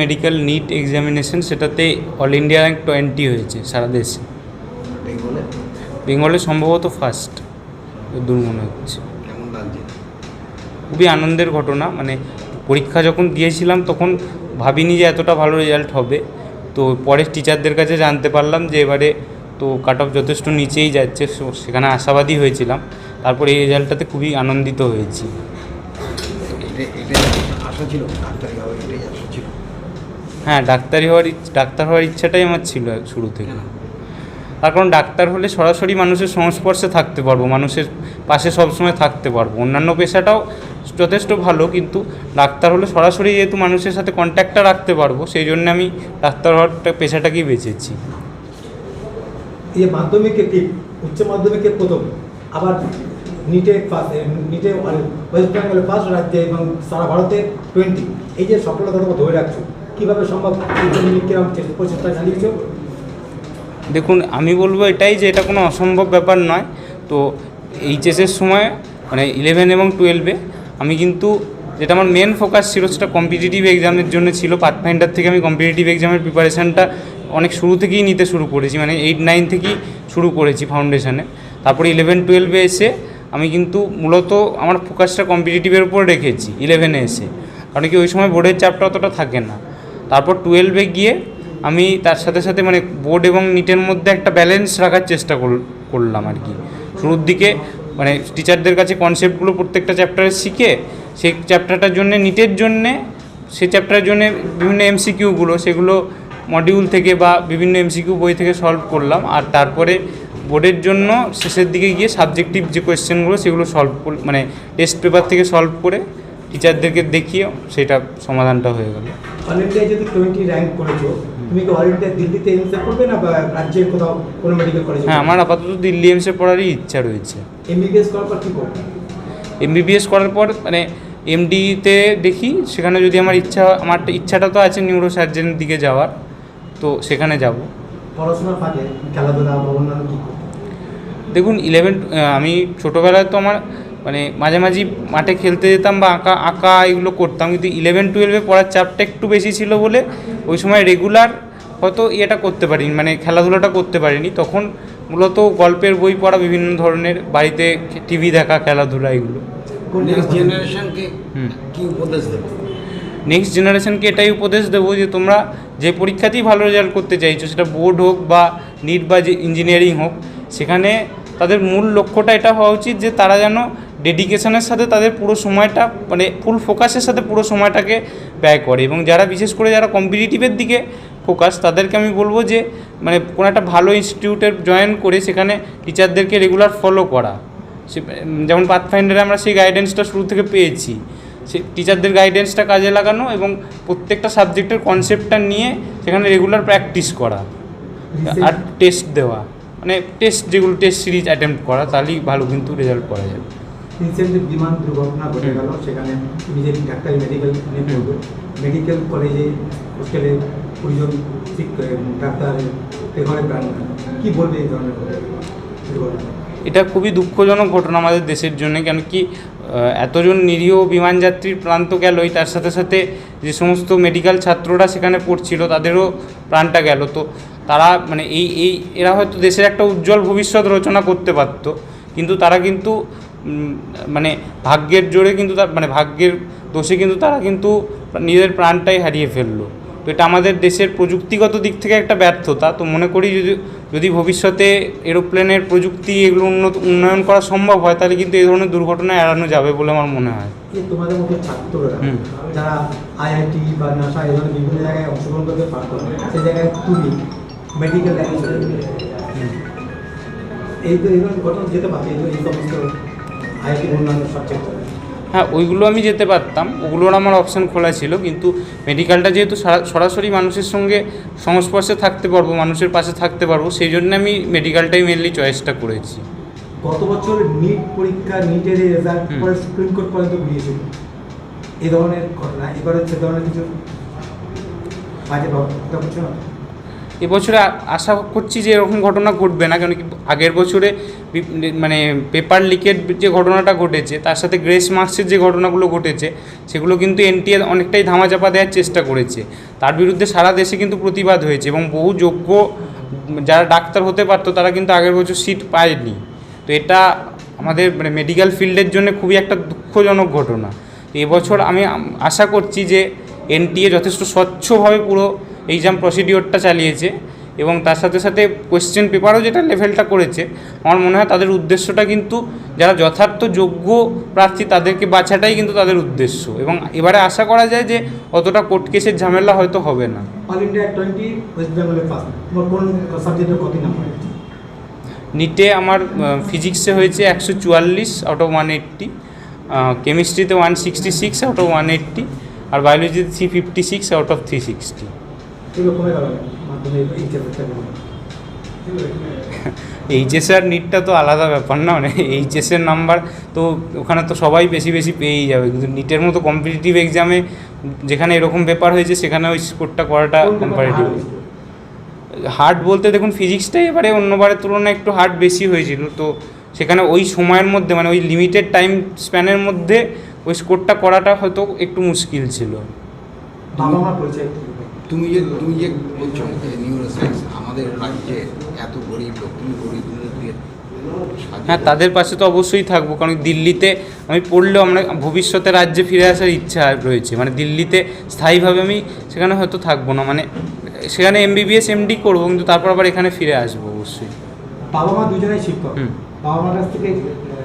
Medical NEET examination সেটাতে all India rank twenty হয়েছে সারা দেশে। বেঙ্গলে? সম্ভবত ফার্স্ট দূর মনে হচ্ছে। খুবই আনন্দের ঘটনা মানে পরীক্ষা যখন দিয়েছিলাম তখন ভাবিনি যে এতটা ভালো রেজাল্ট হবে। তো পরে টিচারদের কাছে জানতে পারলাম যে এবারে তো কাট অফ যথেষ্ট নিচেই যাচ্ছে সেখানে আশাবাদী হয়েছিলাম। তারপরে এই রেজাল্টটাতে খুবই আনন্দিত হয়েছি। আশা ছিল ডাক্তারি হবে এটাই আশা ছিল। হ্যাঁ ডাক্তারি হওয়ার ডাক্তার হওয়ার ইচ্ছাটাই আমার ছিল শুরু থেকে। তার কারণ ডাক্তার হলে সরাসরি মানুষের সংস্পর্শে থাকতে পারব মানুষের পাশে সবসময় থাকতে পারব। অন্যান্য পেশাটাও যথেষ্ট ভালো কিন্তু ডাক্তার হলে সরাসরি যেহেতু মানুষের সাথে কন্ট্যাক্টটা রাখতে পারব সেই জন্য আমি ডাক্তার হওয়ারটা পেশাটাকেই বেঁচেছি এই মাধ্যমিকে কি উচ্চ মাধ্যমিকে প্রথম আবার নিটে ফার্স্ট নিটে ওয়েস্ট বেঙ্গলে ফার্স্ট রাজ্যে এবং সারা ভারতে টোয়েন্টি এই যে সফলতা ধরে রাখছো কীভাবে সম্ভব? কীরকম প্রচেষ্টা চালিয়েছো দেখুন, আমি বলব এটাই যে এটা কোনো অসম্ভব ব্যাপার নয়। তো এইচএসের সময় মানে ইলেভেন এবং টুয়েলভে আমি কিন্তু যেটা আমার মেন ফোকাস ছিল সেটা কম্পিটিটিভ এক্সামের জন্য ছিল। পাথফাইন্ডার থেকে আমি কম্পিটিটিভ এক্সামের প্রিপারেশানটা অনেক শুরু থেকেই নিতে শুরু করেছি। মানে এইট নাইন থেকেই শুরু করেছি ফাউন্ডেশনে তারপরে ইলেভেন টুয়েলভে এসে আমি কিন্তু মূলত আমার ফোকাসটা কম্পিটিটিভের উপর রেখেছি ইলেভেনে এসে। কারণ কি ওই সময় বোর্ডের চাপটা অতটা থাকে না। তারপর টুয়েলভে গিয়ে আমি তার সাথে সাথে মানে বোর্ড এবং নিটের মধ্যে একটা ব্যালেন্স রাখার চেষ্টা করল- করলাম আর কি। শুরুর দিকে মানে টিচারদের কাছে কনসেপ্টগুলো প্রত্যেকটা চ্যাপ্টারে শিখে, সেই চ্যাপ্টারটার জন্যে নিটের জন্যে, সেই চ্যাপ্টারের জন্যে বিভিন্ন এমসিকিউগুলো সেগুলো মডিউল থেকে বা বিভিন্ন এমসিকিউ বই থেকে সলভ করলাম। আর তারপরে বোর্ডের জন্য শেষের দিকে গিয়ে সাবজেক্টিভ যে কোয়েশ্চেনগুলো সেগুলো সলভ মানে টেস্ট পেপার থেকে সলভ করে টিচারদেরকে দেখিয়ে, সেটা সমাধানটা হয়ে গেল। অল ইন্ডিয়ায় যদি টোয়েন্টি র্যাঙ্ক করেছ তুমি কি অল ইন্ডিয়া দিল্লিতে এমসে করবে না বা রাজ্যের কোথাও কোনো মেডিকেল কলেজে হ্যাঁ আমার আপাতত দিল্লি এমসে পড়ারই ইচ্ছা রয়েছে। এমবিবিএস করার পর কী করবে? এমবিবিএস করার পর মানে এমডিতে দেখি সেখানে যদি আমার ইচ্ছা আমার ইচ্ছাটা তো আছে নিউরো সার্জেনের দিকে যাওয়ার তো সেখানে যাব। পড়াশোনার ফাঁকে খেলাধুলা বা অন্যান্য দেখুন ইলেভেন আমি ছোটোবেলায় তো আমার মানে মাঝে মাঝে মাঠে খেলতে যেতাম বা আঁকা আঁকা এগুলো করতাম। কিন্তু ইলেভেন টুয়েলভে পড়ার চাপটা একটু বেশি ছিল বলে ওই সময় রেগুলার হয়তো ইয়েটা করতে পারিনি মানে খেলাধুলাটা করতে পারিনি। তখন মূলত গল্পের বই পড়া বিভিন্ন ধরনের বাড়িতে টিভি দেখা খেলাধুলা এগুলো। নেক্সট জেনারেশনকে হুম। কি উপদেশ দেবো? নেক্সট জেনারেশনকে এটাই উপদেশ দেবো যে তোমরা যে পরীক্ষাতেই ভালো রেজাল্ট করতে চাইছো সেটা বোর্ড হোক বা নিট বা যে ইঞ্জিনিয়ারিং হোক সেখানে তাদের মূল লক্ষ্যটা এটা হওয়া উচিত যে তারা যেন ডেডিকেশনের সাথে তাদের পুরো সময়টা মানে ফুল ফোকাসের সাথে পুরো সময়টাকে ব্যয় করে। এবং যারা বিশেষ করে যারা কম্পিটিটিভের দিকে ফোকাস তাদেরকে আমি বলব যে মানে কোনো একটা ভালো ইনস্টিটিউটে জয়েন করে সেখানে টিচারদেরকে রেগুলার ফলো করা। সে যেমন পাথফাইন্ডারে আমরা সেই গাইডেন্সটা শুরু থেকে পেয়েছি। সে টিচারদের গাইডেন্সটা কাজে লাগানো এবং প্রত্যেকটা সাবজেক্টের কনসেপ্টটা নিয়ে সেখানে রেগুলার প্র্যাকটিস করা। আর টেস্ট দেওয়া। মানে টেস্ট যেগুলো টেস্ট সিরিজ অ্যাটেম্প্ট করা তাহলেই ভালো কিন্তু রেজাল্ট করা যাবে। রিসেন্টলি বিমান দুর্ঘটনা ঘটে গেল সেখানে যে ডাক্তারি মেডিকেল মেডিকেল কলেজে হোস্টেলে কুড়িজন ডাক্তার ঘরে প্রাণ। কি বলবে এই ধরনের দুর্ঘটনা? এটা খুবই দুঃখজনক ঘটনা আমাদের দেশের জন্য কেন কি এতজন নিরীহ বিমান যাত্রীর প্রাণ তো গেলই তার সাথে সাথে যে সমস্ত মেডিকেল ছাত্ররা সেখানে পড়ছিল তাদেরও প্রাণটা গেল। তো তারা মানে এই এই এরা হয়তো দেশের একটা উজ্জ্বল ভবিষ্যৎ রচনা করতে পারতো কিন্তু তারা কিন্তু মানে ভাগ্যের জোরে কিন্তু তার মানে ভাগ্যের দোষে কিন্তু তারা কিন্তু নিজেদের প্রাণটাই হারিয়ে ফেলল। তো এটা আমাদের দেশের প্রযুক্তিগত দিক থেকে একটা ব্যর্থতা। তো মনে করি যদি যদি ভবিষ্যতে এরোপ্লেনের প্রযুক্তি এগুলো উন্নত উন্নয়ন করা সম্ভব হয় তাহলে কিন্তু এই ধরনের দুর্ঘটনা এড়ানো যাবে বলে আমার মনে হয়। তোমাদের মতো ছাত্ররা। যারা আইআইটি বা নাসা এই ধরনের বিভিন্ন জায়গায় অংশগ্রহণ করতে পারতো সেই জায়গায় তুমি মেডিকেল এই ধরনের ঘটনা যেতে পারবে এই সমস্ত হ্যাঁ ওইগুলো আমি যেতে পারতাম ওগুলোর আমার অপশান খোলা ছিল কিন্তু মেডিকেলটা যেহেতু সরাসরি মানুষের সঙ্গে সংস্পর্শে থাকতে পারব মানুষের পাশে থাকতে পারব সেই জন্য আমি মেডিকেলটাই মেনলি চয়েসটা করেছি। গত বছর নিট পরীক্ষা নিটের রেজাল্ট পরে সুপ্রিম কোর্ট পর্যন্ত ঘুরিয়েছিল এই ধরনের ঘটনা এবারে সে ধরনের কিছু? বাজে এবছরে আশা করছি যে এরকম ঘটনা ঘটবে না কারণ কি আগের বছরে মানে পেপার লিকের যে ঘটনাটা ঘটেছে, তার সাথে গ্রেস মার্কসের যে ঘটনাগুলো ঘটেছে, সেগুলো কিন্তু এনটিএ অনেকটাই ধামাচাপা দেওয়ার চেষ্টা করেছে। তার বিরুদ্ধে সারা দেশে কিন্তু প্রতিবাদ হয়েছে এবং বহু যোগ্য যারা ডাক্তার হতে পারতো, তারা কিন্তু আগের বছর সিট পায়নি। তো এটা আমাদের মানে মেডিকেল ফিল্ডের জন্য খুবই একটা দুঃখজনক ঘটনা। তো এবছর আমি, আশা করছি যে এনটিএ যথেষ্ট স্বচ্ছভাবে পুরো এক্সাম প্রসিডিওরটা চালিয়েছে এবং তার সাথে সাথে কোয়েশ্চেন পেপারও যেটা লেভেলটা করেছে আমার মনে হয় তাদের উদ্দেশ্যটা কিন্তু যারা যথার্থ যোগ্য প্রার্থী তাদেরকে বাছাটাই কিন্তু তাদের উদ্দেশ্য এবং এবারে আশা করা যায় যে অতটা কোর্ট কেসের ঝামেলা হয়তো হবে না। নিটে আমার ফিজিক্সে হয়েছে একশো চুয়াল্লিশ out of one eighty কেমিস্ট্রিতে one sixty six out of one eighty R বায়োলজিতে three fifty six out of three sixty HS আর নিটটা তো আলাদা ব্যাপার না মানে এইচএসের নাম্বার তো ওখানে তো সবাই বেশি বেশি পেয়েই যাবে। কিন্তু নিটের মতো কম্পিটিটিভ এক্সামে যেখানে এরকম ব্যাপার হয়েছে সেখানে ওই স্কোরটা করাটা কম্পারেটিভ হার্ড বলতে দেখুন ফিজিক্সটাই এবারে অন্যবারের তুলনায় একটু হার্ড বেশি হয়েছিল। তো সেখানে ওই সময়ের মধ্যে মানে ওই লিমিটেড টাইম স্প্যানের মধ্যে ওই স্কোরটা করাটা হয়তো একটু মুশকিল ছিল। বাবা মা পরিচয় তুমি যে তুমি যে বলছো যে নিউরো সায়েন্স আমাদের রাজ্যে এত গরিব লোক তুমি গরিব লোকদের হ্যাঁ তাদের পাশে তো অবশ্যই থাকব কারণ দিল্লিতে আমি পড়লেও আমরা ভবিষ্যতে রাজ্যে ফিরে আসার ইচ্ছা রয়েছে। মানে দিল্লিতে স্থায়ীভাবে আমি সেখানে হয়তো থাকব না মানে সেখানে এমবিবিএস এমডি করব কিন্তু তারপর আবার এখানে ফিরে আসব অবশ্যই। বাবা মা দুজনেই শিক্ষক। হুম। বাবা মার কাছ থেকে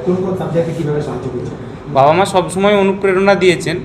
কোন কোন সাবজেক্টে কীভাবে সাহায্য করছে বাবা মা সবসময় অনুপ্রেরণা দিয়েছেন।